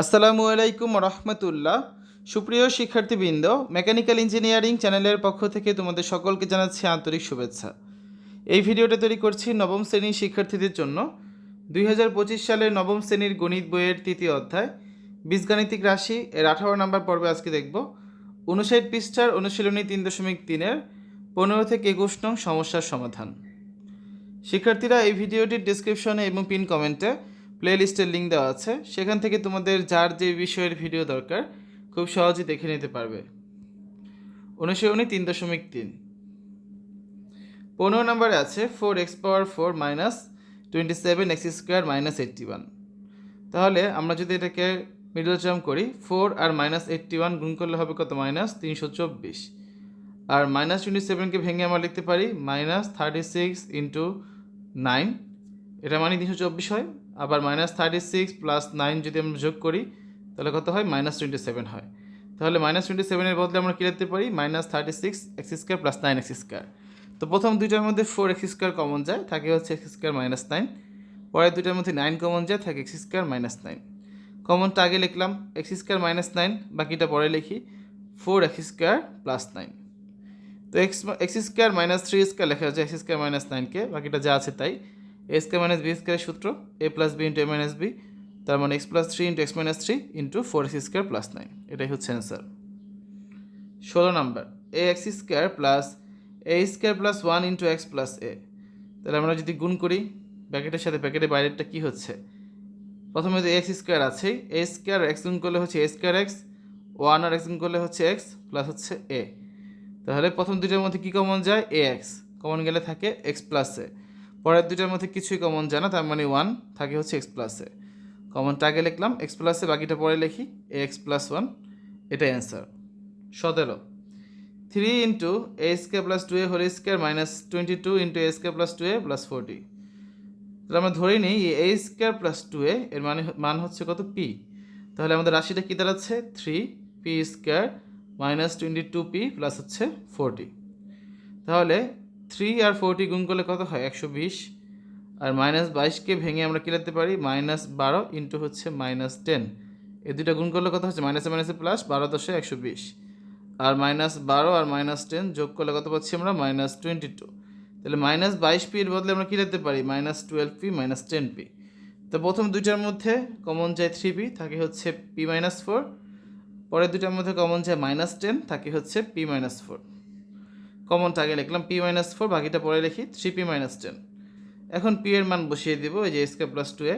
আসসালামু আলাইকুম রহমতুল্লাহ। সুপ্রিয় শিক্ষার্থীবৃন্দ, মেকানিক্যাল ইঞ্জিনিয়ারিং চ্যানেলের পক্ষ থেকে তোমাদের সকলকে জানাচ্ছি আন্তরিক শুভেচ্ছা। এই ভিডিওটা তৈরি করছি নবম শ্রেণির শিক্ষার্থীদের জন্য। দুই হাজার পঁচিশ সালের নবম শ্রেণির গণিত বইয়ের তৃতীয় অধ্যায়, বীজগাণিতিক রাশি, এর আঠারো নম্বর পর্বে আজকে দেখব। উনষাট পৃষ্ঠার অনুশীলনী তিন দশমিক তিনের পনেরো থেকে একুশ নং সমস্যার সমাধান। শিক্ষার্থীরা এই ভিডিওটির ডিসক্রিপশনে এবং পিন কমেন্টে প্লে লিস্টের লিঙ্ক দেওয়া আছে। সেখান থেকে তোমাদের যার যে বিষয়ের ভিডিও দরকার, খুব সহজেই দেখে নিতে পারবে। অনুশীলনী তিন দশমিক তিন। পনেরো নম্বরে আছে four x power four minus twenty seven x square minus eighty one তাহলে আমরা যদি এটাকে মিডল টার্ম করি ফোর আর মাইনাস এইট্টি ওয়ান গুণ করলে হবে কত? মাইনাস তিনশো চব্বিশ। আর মাইনাস টোয়েন্টি সেভেনকে ভেঙে আমরা লিখতে পারি minus thirty six into nine এটা মানে তিনশো চব্বিশ হয়। আবার minus thirty six plus nine যদি আমরা যোগ করি, তাহলে কত হয়? মাইনাস টোয়েন্টি সেভেন হয়। তাহলে মাইনাস টোয়েন্টি সেভেনের বদলে আমরা কী লিখতে পারি? Minus thirty six x square plus nine x square তো প্রথম দুইটার মধ্যে ফোর এক্স স্কোয়ার কমন যায়, থাকে হচ্ছে এক্স স্কোয়ার মাইনাস নাইন পরের দুইটার মধ্যে নাইন কমন যায়, থাকে এক্স স্কোয়ার মাইনাস নাইন কমনটা আগে লিখলাম এক্স স্কোয়ার মাইনাস নাইন বাকিটা পরে লিখি। Four x square plus nine তো x x square minus three square লেখা হচ্ছে এক্স স্কোয়ার মাইনাস নাইনকে বাকিটা যা আছে তাই। এ স্কোয়ার মাইনাস বি স্কোয়ারের সূত্র a plus b into a minus b তার মানে x plus three into x minus three into four x square plus nine এটাই হচ্ছে অ্যান্সার ষোলো number a x square plus a square plus one into x plus a তাহলে আমরা যদি গুণ করি, ব্যাকেটের সাথে ব্যাকেটের বাইরেরটা কী হচ্ছে? প্রথমে তো এক্স স্কোয়ার আছেই এ স্কোয়ার এক্স গুণ করলে হচ্ছে এ স্কোয়ার এক্স ওয়ান আর এক্স গুণ করলে হচ্ছে এক্স প্লাস হচ্ছে এ তাহলে প্রথম দুইটার মধ্যে কী কমন যায়? এ এক্স কমন গেলে থাকে এক্স প্লাস এ পরের দুইটার মধ্যে কিছুই কমন যায় না, তার মানে ওয়ান থাকে হচ্ছে এক্স প্লাসে কমনটা আগে লিখলাম এক্স প্লাসে বাকিটা পরে লিখি এ এক্স প্লাস ওয়ান এটাই অ্যান্সার সতেরো। Three into a square plus two a whole square minus twenty two into a square plus two a plus forty তাহলে আমরা ধরে নিই a square plus two a এর মানে মান হচ্ছে কত? পি তাহলে আমাদের রাশিটা কী দাঁড়াচ্ছে? Three p square minus twenty two p plus হচ্ছে ফোরটি তাহলে থ্রি আর ফোরটি গুণ করলে কত হয়? একশো বিশ। আর মাইনাস বাইশকে ভেঙে আমরা কী লিখতে পারি? মাইনাস বারো ইন্টু হচ্ছে মাইনাস টেন এই দুইটা গুণ করলে কত হচ্ছে? মাইনাসে মাইনাসে প্লাস বারো দশে একশো বিশ। আর মাইনাস বারো আর মাইনাস টেন যোগ করলে কত পাচ্ছি আমরা? মাইনাস টোয়েন্টি টু তাহলে মাইনাস বাইশ পি এর বদলে আমরা কী লিখতে পারি? Minus twelve p minus ten p তো প্রথম দুইটার মধ্যে কমন যায় থ্রি পি থাকে হচ্ছে পি মাইনাস ফোর পরের দুটার মধ্যে কমন যায় মাইনাস টেন থাকে হচ্ছে পি মাইনাস ফোর কমনটা আগে লিখলাম পি মাইনাস ফোর বাকিটা পরে লিখি থ্রি পি মাইনাস টেন এখন পি এর মান বসিয়ে দিব, এই যে S K plus two a.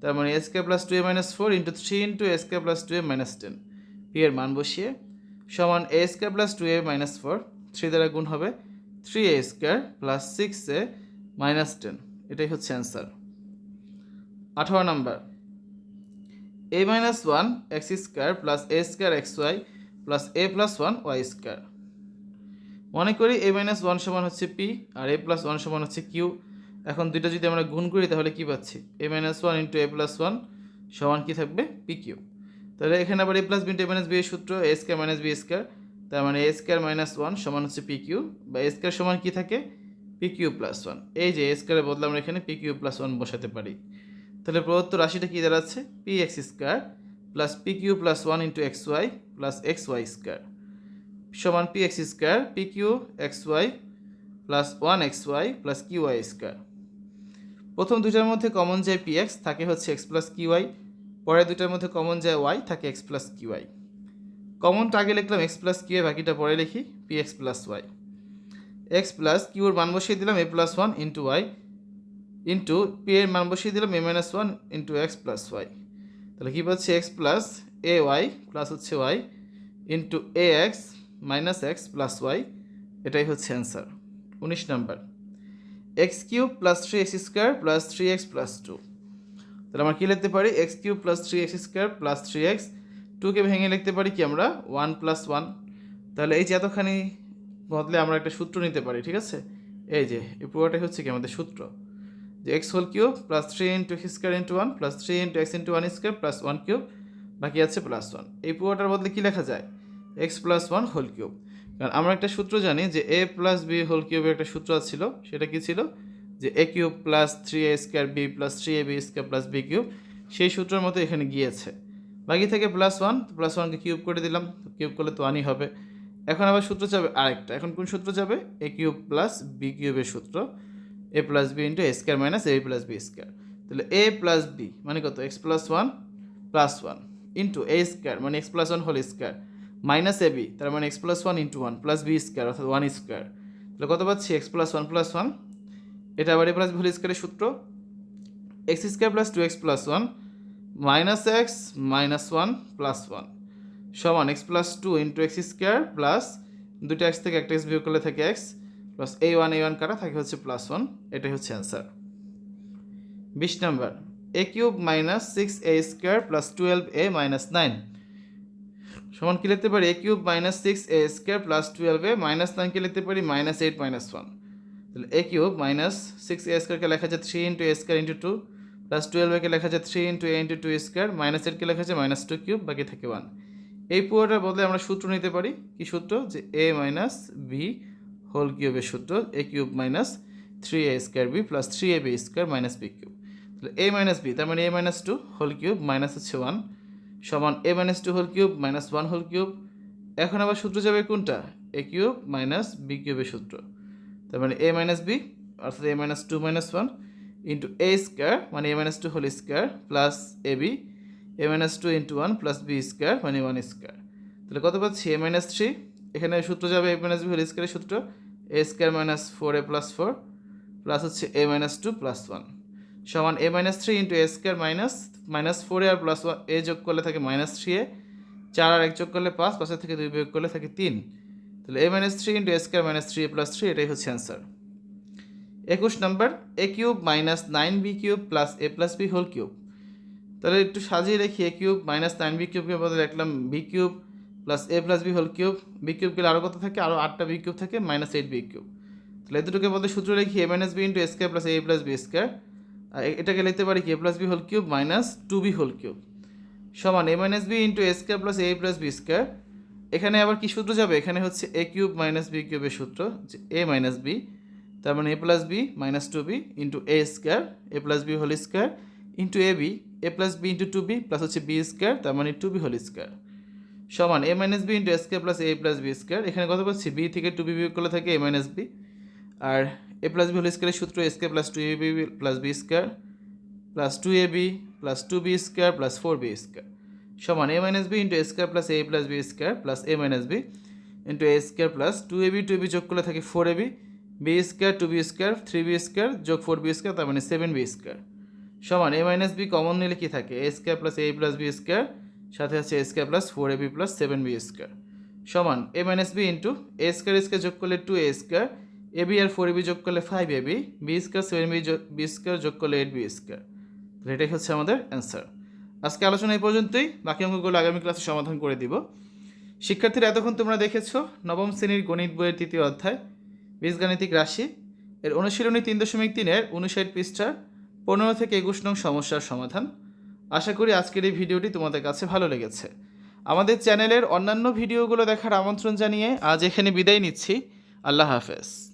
তার মানে S K plus two a minus four into three into S K plus two a minus ten p এর মান বসিয়ে, সমান a square plus two a minus four three দ্বারা গুণ হবে three a square plus six a minus ten এটাই হচ্ছে answer আঠারো number. A minus one x square plus a square x y plus a plus one y square মনে করি এ minus one সমান হচ্ছে পি আর এ প্লাস ওয়ান সমান হচ্ছে কিউ এখন দুইটা যদি আমরা গুণ করি, তাহলে কী পাচ্ছি? A minus one into a plus one সমান কী থাকবে? পি কিউ তাহলে এখানে আবার a plus b into a minus b এর সূত্র a square minus b square তার মানে এ স্কোয়ার মাইনাস ওয়ান সমান হচ্ছে পি কিউ বা এ স্কোয়ার সমান কী থাকে? পি কিউ প্লাস ওয়ান এই যে এ স্কোয়ারের বদলে আমরা এখানে পি কিউ প্লাস ওয়ান বসাতে পারি। তাহলে প্রদত্ত রাশিটা কী দাঁড়াচ্ছে? P x square plus p q plus one into x y plus x y square সমান p x square p q x y plus one x y plus q y square প্রথম দুটার মধ্যে কমন যায় P x থাকে হচ্ছে x plus Q Y পরের দুটার মধ্যে কমন যায় ওয়াই থাকে এক্স প্লাস কিউ ওয়াই কমনটা আগে লিখলাম এক্স প্লাস কিউ বাকিটা পরে লিখি p x plus y x plus কিউর মান বসিয়ে দিলাম a plus one into y into p এর মান বসিয়ে দিলাম a minus one into x plus y তাহলে কী পাচ্ছি? X plus a y plus হচ্ছে y into a x minus x plus y এটাই হচ্ছে অ্যান্সার উনিশ number. X cube plus three x square plus three x plus two তাহলে আমরা কী লিখতে পারি? X cube plus three x square plus three x টুকে ভেঙে লিখতে পারি কি আমরা? ওয়ান প্লাস ওয়ান তাহলে এই যে এতখানি বদলে আমরা একটা সূত্র নিতে পারি, ঠিক আছে? এই যে, এই পুরোটাই হচ্ছে কি আমাদের সূত্র। যে x whole cube plus three into x square into one plus three into x into one square plus one cube বাকি আছে প্লাস ওয়ান এই পুরোটার বদলে কী লেখা যায়? X plus one whole cube. কারণ আমরা একটা সূত্র জানি যে এ প্লাস বি হোল কিউবের একটা সূত্র ছিল, সেটা কি ছিল? যে a cube plus three a square b plus three a b square plus b cube, সেই সূত্রের মতো এখানে গিয়েছে। বাকি থেকে প্লাস ওয়ান প্লাস ওয়ানকে কিউব করে দিলাম কিউব করলে তো ওয়ানই হবে। এখন আবার সূত্র যাবে আরেকটা। এখন কোন সূত্র যাবে? এ কিউব প্লাস বি কিউবের সূত্র। A plus b into a square minus a plus b square. তাহলে এ প্লাস বি মানে কত? X plus one plus one into a square মানে x plus one whole square. Minus a b, তার মানে x plus one into one plus b square অর্থাৎ one square তাহলে কত পাচ্ছি? X plus one plus one এটা আবার এ plus whole স্কোয়ারের সূত্র। X square plus two x plus one minus x minus one plus one সমান x plus two into x square plus দুটো এক্স থেকে একটা এক্স বিয়োগ করলে থাকে x plus a one a one কাটা থাকে হচ্ছে প্লাস ওয়ান এটাই হচ্ছে অ্যান্সার বিশ number a cube minus six a square plus twelve a minus nine সমান কি লিখতে পারি? A cube minus six a square plus twelve minus নাইনকে লিখতে পারি? মাইনাস এইট মাইনাস ওয়ান তাহলে a cube minus six a স্কোয়ারকে লেখা যায় three into a square into two plus twelve একে লেখা যায় three into a into two square minus এইটকে লেখা যায় মাইনাস টু কিউব বাকি থাকে ওয়ান এই পুরোটার বদলে আমরা সূত্র নিতে পারি। কি সূত্র? যে এ মাইনাস বি হোল কিউবের সূত্র a cube minus three a square b plus three a b square minus b cube তাহলে এ মাইনাস বি তার মানে a minus two whole cube minus হচ্ছে ওয়ান সমান a minus two whole cube minus one whole cube এখন আবার সূত্র যাবে কোনটা? এ কিউব মাইনাস বি কিউবের সূত্র। তার মানে এ মাইনাস বি অর্থাৎ a minus two minus one into a square মানে a minus two whole square plus a b a minus two into one plus b square মানে ওয়ান স্কোয়ার তাহলে কত পাচ্ছি? এ মাইনাস থ্রি এখানে সূত্র যাবে এ মাইনাস বি হোল স্কোয়ারের সূত্র। A square minus four a plus four plus হচ্ছে a minus two plus one সমান a minus three into a square minus minus ফোরে আর প্লাস এ যোগ করলে থাকে মাইনাস থ্রি এ, চার আর এক যোগ করলে পাঁচ, পাঁচের থেকে দুই বিয়োগ করলে থাকে তিন। তাহলে a minus three into a square minus three a plus three এটাই হচ্ছে অ্যান্সার একুশ number a cube minus nine b cube plus a plus b whole cube তাহলে একটু সাজিয়ে রেখি a cube minus nine b কিউবকে বদলে লিখলাম b cube plus a plus b whole cube b cube গেলে আরও কত থাকে? আরও আটটা বি কিউব থাকে মাইনাস এইট বি কিউব তাহলে এই দুটোকে বলতে সূত্র রেখি a minus b into a square plus a plus b square এ- এটাকে লিখতে পারি কি a plus b whole cube minus two b whole cube সমান a minus b into a square plus a plus b square এখানে আবার কি সূত্র যাবে? এখানে হচ্ছে এ কিউব মাইনাস বি কিউবের সূত্র, যে এ মাইনাস বি তার মানে a plus b minus two b into a square a plus b whole square into a b a plus b into two b plus হচ্ছে বি স্কোয়ার তার মানে two b whole square সমান a minus b into a square plus a plus b square এখানে কত পাচ্ছি? B থেকে two B বিয়োগ করলে থাকে এ মাইনাস বি আর এ প্লাস বি হোল স্কোয়ারের সূত্র a square plus two a b plus b square plus two a b plus two b square plus four b square সমান a minus b into a square plus a plus b square plus a minus b into a square plus two a b two b যোগ করলে থাকে four a b b square two b square three b square যোগ four b square তার মানে seven b square সমান এ minus B common নিলে কি থাকে? A square plus a plus b square সাথে আছে a square plus four a b plus seven b square সমান a minus b into a square square যোগ করলে two a square a b R four a b যোগ করলে five a b square seven b b square যোগ করলে eight B square এটাই হচ্ছে আমাদের অ্যান্সার আজকে আলোচনা এই পর্যন্তই। বাকি অঙ্কগুলো আগামী ক্লাসে সমাধান করে দিব। শিক্ষার্থীরা, এতক্ষণ তোমরা দেখেছ নবম শ্রেণির গণিত বইয়ের তৃতীয় অধ্যায়, বীজগাণিতিক রাশি। এর অনুশীলনী তিন দশমিক তিনের উনষাট পৃষ্ঠার পনেরো থেকে একুশ নং সমস্যার সমাধান। আশা করি আজকের এই ভিডিওটি তোমাদের কাছে ভালো লেগেছে। আমাদের চ্যানেলের অন্যান্য ভিডিওগুলো দেখার আমন্ত্রণ জানিয়ে আজ এখানে বিদায় নিচ্ছি। আল্লাহ হাফেজ।